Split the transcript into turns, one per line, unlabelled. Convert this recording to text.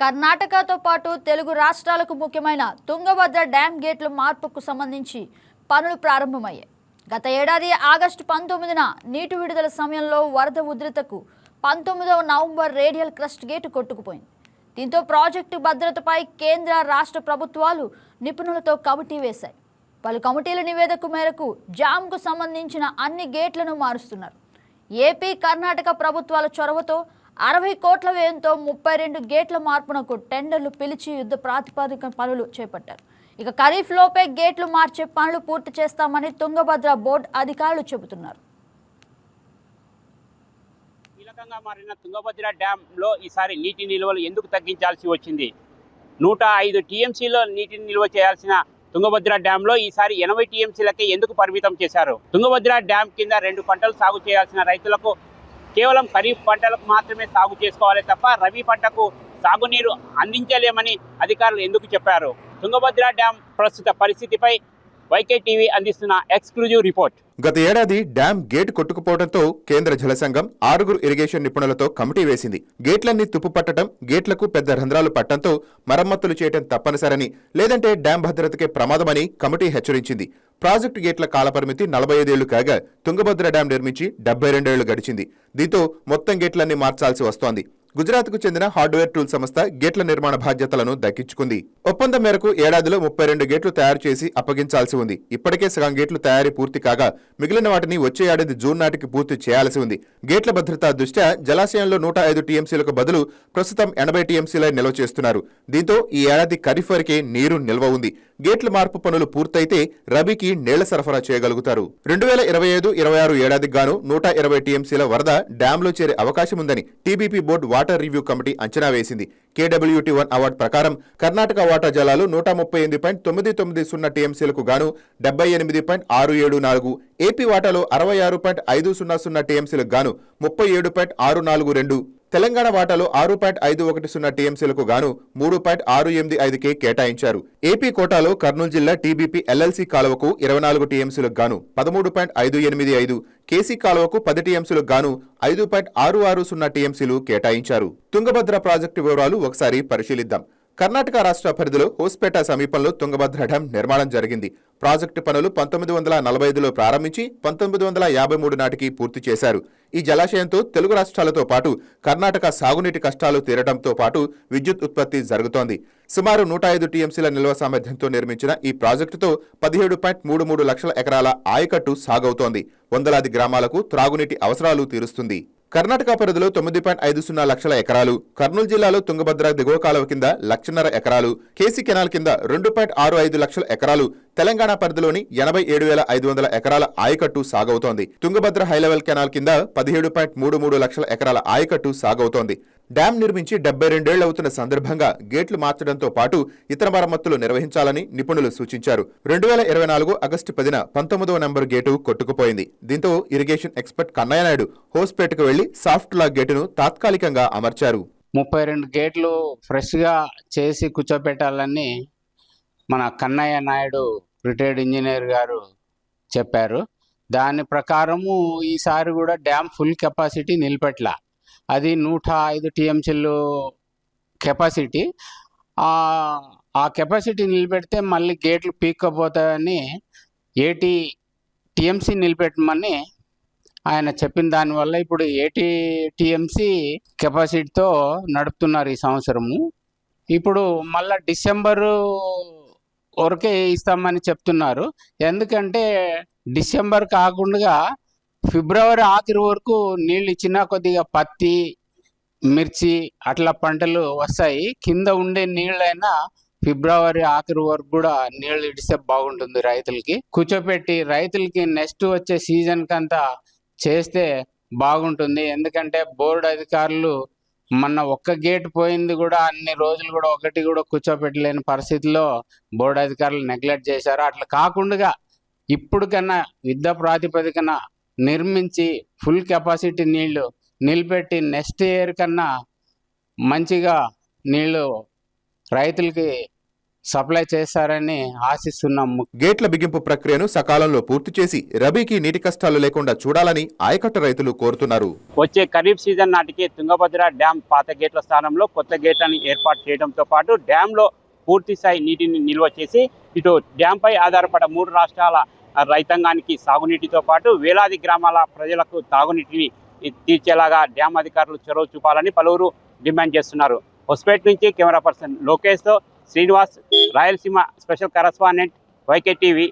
కర్ణాటకతో పాటు తెలుగు రాష్ట్రాలకు ముఖ్యమైన తుంగభద్ర డ్యామ్ గేట్ల మార్పుకు సంబంధించి పనులు ప్రారంభమయ్యాయి. గత ఏడాది ఆగస్టు పంతొమ్మిదిన నీటి విడుదల సమయంలో వరద ఉధృతకు పంతొమ్మిదవ నవంబర్ రేడియల్ క్రస్ట్ గేటు కొట్టుకుపోయింది. దీంతో ప్రాజెక్టు భద్రతపై కేంద్ర రాష్ట్ర ప్రభుత్వాలు నిపుణులతో కమిటీ వేశాయి. పలు కమిటీల నివేదిక మేరకు జామ్కు సంబంధించిన అన్ని గేట్లను మారుస్తున్నారు. ఏపీ కర్ణాటక ప్రభుత్వాల చొరవతో అరవై కోట్ల వ్యయంతో ముప్పై రెండు గేట్ల మార్పునకు టెండర్లు పిలిచి యుద్ధ ప్రాతిపదిక పనులు చేపట్టారు. ఇక ఖరీఫ్ లోపే గేట్లు మార్చే పనులు పూర్తి చేస్తామని తుంగభద్ర బోర్డు అధికారులు చెబుతున్నారు.
కీలకంగా మారిన తుంగభద్ర డ్యామ్లో ఈసారి నీటి నిల్వలు ఎందుకు తగ్గించాల్సి వచ్చింది? నూట ఐదు టీఎంసీలో నీటిని నిల్వ చేయాల్సిన తుంగభద్ర డ్యామ్లో ఈసారి ఎనభై టీఎంసీలకే ఎందుకు పరిమితం చేశారు? తుంగభద్ర డ్యామ్ కింద రెండు పంటలు సాగు చేయాల్సిన రైతులకు కేవలం ఖరీఫ్ పంటలకు మాత్రమే సాగు చేసుకోవాలి తప్ప రబీ పంటకు సాగునీరు అందించలేమని అధికారులు ఎందుకు చెప్పారు? తుంగభద్ర డ్యాం ప్రస్తుత పరిస్థితిపై వైకే టీవీ అందిస్తున్న ఎక్స్క్లూజివ్ రిపోర్ట్.
గత ఏడాది డ్యాం గేట్ కొట్టుకుపోవడంతో కేంద్ర జల సంఘం ఆరుగురు ఇరిగేషన్ నిపుణులతో కమిటీ వేసింది. గేట్లన్నీ తుప్పుపట్టడం గేట్లకు పెద్ద రంధ్రాలు పట్టడంతో మరమ్మతులు చేయడం తప్పనిసరని లేదంటే డ్యాం భద్రతకే ప్రమాదమని కమిటీ హెచ్చరించింది. ప్రాజెక్టు గేట్ల కాలపరిమితి నలభై ఐదేళ్ళు కాగా తుంగభద్ర డ్యాం నిర్మించి డెబ్బై రెండేళ్ళు గడిచింది. దీంతో మొత్తం గేట్లన్నీ మార్చాల్సి వస్తోంది. గుజరాత్కు చెందిన హార్డ్వేర్ టూల్ సంస్థ గేట్ల నిర్మాణ బాధ్యతలను దక్కించుకుంది. ఒప్పందం మేరకు ఏడాదిలో ముప్పై రెండు గేట్లు తయారు చేసి అప్పగించాల్సి ఉంది. ఇప్పటికే సగం గేట్లు తయారీ పూర్తి కాగా మిగిలిన వాటిని వచ్చే ఏడాది జూన్ నాటికి పూర్తి చేయాల్సి ఉంది. గేట్ల భద్రతా దృష్ట్యా జలాశయంలో నూట ఐదు టీఎంసీలకు బదులు ప్రస్తుతం ఎనభై టీఎంసీలై నిల్వ చేస్తున్నారు. దీంతో ఈ ఏడాది ఖరీఫ్ వరకే నీరు నిల్వ ఉంది. గేట్ల మార్పు పనులు పూర్తయితే రబీకి నీళ్ళ సరఫరా చేయగలుగుతారు. రెండు వేల ఇరవై ఐదు ఇరవై ఆరు ఏడాదికి గాను నూట ఇరవై టీఎంసీల వరద డ్యాంలో చేరే అవకాశం ఉందని TBP board water review committee అంచనా వేసింది. కేడబ్ల్యూటీ వన్ అవార్డు ప్రకారం కర్ణాటక వాటర్ జలాలు నూట ముప్పై ఎనిమిది పాయింట్ తొమ్మిది తొమ్మిది సున్నా టీఎంసీలకు గాను డెబ్బై ఎనిమిది పాయింట్ ఆరు ఏడు నాలుగు ఏపీ వాటాలో అరవై ఆరు పాయింట్ ఐదు సున్నా సున్నా టీఎంసీలకు గాను ముప్పై ఏడు పాయింట్ ఆరు నాలుగు రెండు. తెలంగాణ వాటాలో ఆరు పాయింట్ ఐదు ఒకటి సున్నా టీఎంసీలకు గాను మూడు పాయింట్ ఆరు ఎనిమిది ఐదుకే కేటాయించారు. ఏపీ కోటాలో కర్నూలు జిల్లా టీబీపీ ఎల్ఎల్సీ కాలువకు ఇరవై నాలుగు టీఎంసీలకు గాను పదమూడు పాయింట్ ఐదు ఎనిమిది ఐదు కేసీ కాలువకు పది టీఎంసీలకు గాను ఐదు పాయింట్ ఆరు ఆరు సున్నా టీఎంసీలు కేటాయించారు. తుంగభద్ర ప్రాజెక్టు వివరాలు ఒకసారి పరిశీలిద్దాం. కర్ణాటక రాష్ట్ర పరిధిలో హోస్పేట సమీపంలో తుంగభద్ర డ్యాం నిర్మాణం జరిగింది. ప్రాజెక్టు పనులు పంతొమ్మిది వందల నలభై ఐదులో ప్రారంభించి పంతొమ్మిది వందల యాభై మూడు నాటికి పూర్తి చేశారు. ఈ జలాశయంతో తెలుగు రాష్ట్రాలతో పాటు కర్ణాటక సాగునీటి కష్టాలు తీరడంతో పాటు విద్యుత్ ఉత్పత్తి జరుగుతోంది. సుమారు నూట ఐదు టీఎంసీల నిల్వ సామర్థ్యంతో నిర్మించిన ఈ ప్రాజెక్టుతో పదిహేడు పాయింట్ మూడు మూడు లక్షల ఎకరాల ఆయకట్టు సాగవుతోంది. వందలాది గ్రామాలకు త్రాగునీటి అవసరాలు తీరుస్తుంది. కర్ణాటక పరిధిలో తొమ్మిది పాయింట్ ఐదు సున్నా లక్షల ఎకరాలు కర్నూలు జిల్లాలో తుంగభద్ర దిగువ కాలువ కింద లక్షన్నర ఎకరాలు కేసీ కెనాల్ కింద రెండు పాయింట్ ఆరు ఐదు లక్షల ఎకరాలు తెలంగాణ పరిధిలోని ఎనభై ఏడు వేల ఐదు వందల ఎకరాల ఆయకట్టు సాగవుతోంది. తుంగభద్ర హైలెవెల్ కెనాల్ కింద పదిహేడు పాయింట్ మూడు మూడు లక్షల ఎకరాల ఆయకట్టు సాగవుతోంది. డ్యాం నిర్మించి డెబ్బై రెండేళ్ళు అవుతున్న సందర్భంగా గేట్లు మార్చడంతో పాటు ఇతర మరమ్మతులు నిర్వహించాలని నిపుణులు సూచించారు. రెండు వేల ఇరవై నాలుగు ఆగస్టు పదిన పంతొమ్మిదవ నెంబర్ గేటు కొట్టుకుపోయింది. దీంతో ఇరిగేషన్ ఎక్స్పర్ట్ కన్నయ్య నాయుడు హోస్పేటకు వెళ్ళి సాఫ్ట్ లాక్ గేటును తాత్కాలికంగా అమర్చారు.
ముప్పై రెండు గేట్లు ఫ్రెష్గా చేసి కూర్చోపెట్టాలని మన కన్నయ్య నాయుడు రిటైర్డ్ ఇంజనీర్ గారు చెప్పారు. దాని ప్రకారము ఈసారి కూడా డ్యామ్ ఫుల్ కెపాసిటీ నిలబెట్టలా అది నూట ఐదు టీఎంసీలు కెపాసిటీ. ఆ కెపాసిటీ నిలబెడితే మళ్ళీ గేట్లు పీక్కపోతాయని ఏటీ టీఎంసీ నిలబెట్టమని ఆయన చెప్పిన దానివల్ల ఇప్పుడు ఏటీ టీఎంసీ కెపాసిటీతో నడుపుతున్నారు ఈ సంవత్సరము. ఇప్పుడు మళ్ళా డిసెంబరు వరకే ఇస్తామని చెప్తున్నారు. ఎందుకంటే డిసెంబర్ కాకుండా ఫిబ్రవరి ఆఖరి వరకు నీళ్ళు ఇచ్చినా కొద్దిగా పత్తి మిర్చి అట్లా పంటలు వస్తాయి. కింద ఉండే నీళ్ళైనా ఫిబ్రవరి ఆఖరి వరకు కూడా నీళ్ళు ఇడిస్తే బాగుంటుంది రైతులకి. కూర్చోపెట్టి రైతులకి నెక్స్ట్ వచ్చే సీజన్ కంతా చేస్తే బాగుంటుంది. ఎందుకంటే బోర్డు అధికారులు మొన్న ఒక్క గేట్ పోయింది కూడా అన్ని రోజులు కూడా ఒకటి కూడా కూర్చోపెట్టలేని పరిస్థితిలో బోర్డు అధికారులు నెగ్లెక్ట్ చేశారు. అట్లా కాకుండా ఇప్పుడు కన్నా యుద్ధ ప్రాతిపదికన నిర్మించి ఫుల్ కెపాసిటీ నీళ్ళు నిలబెట్టి నెక్స్ట్ ఇయర్ కన్నా మంచిగా నీళ్ళు రైతులకి సప్లై చేస్తారని ఆశిస్తున్నాం.
గేట్ల బిగింపు ప్రక్రియను సకాలంలో పూర్తి చేసి రబీకి నీటి కష్టాలు లేకుండా చూడాలని ఆయకట్టు రైతులు కోరుతున్నారు.
వచ్చే ఖరీఫ్ సీజన్ నాటికి తుంగభద్ర డ్యాం పాత గేట్ల స్థానంలో కొత్త గేట్లను ఏర్పాటు చేయడంతో పాటు డ్యాంలో పూర్తి స్థాయి నీటిని నిల్వ చేసి ఇటు డ్యాంపై ఆధారపడ మూడు రాష్ట్రాల రైతాంగానికి సాగునీటితో పాటు వేలాది గ్రామాల ప్రజలకు తాగునీటిని తీర్చేలాగా డ్యాం అధికారులు చొరవ చూపాలని పలువురు డిమాండ్ చేస్తున్నారు. హొస్పేట్ నుంచి camera person లోకేష్తో Srinivas Rayalaseema special correspondent YK TV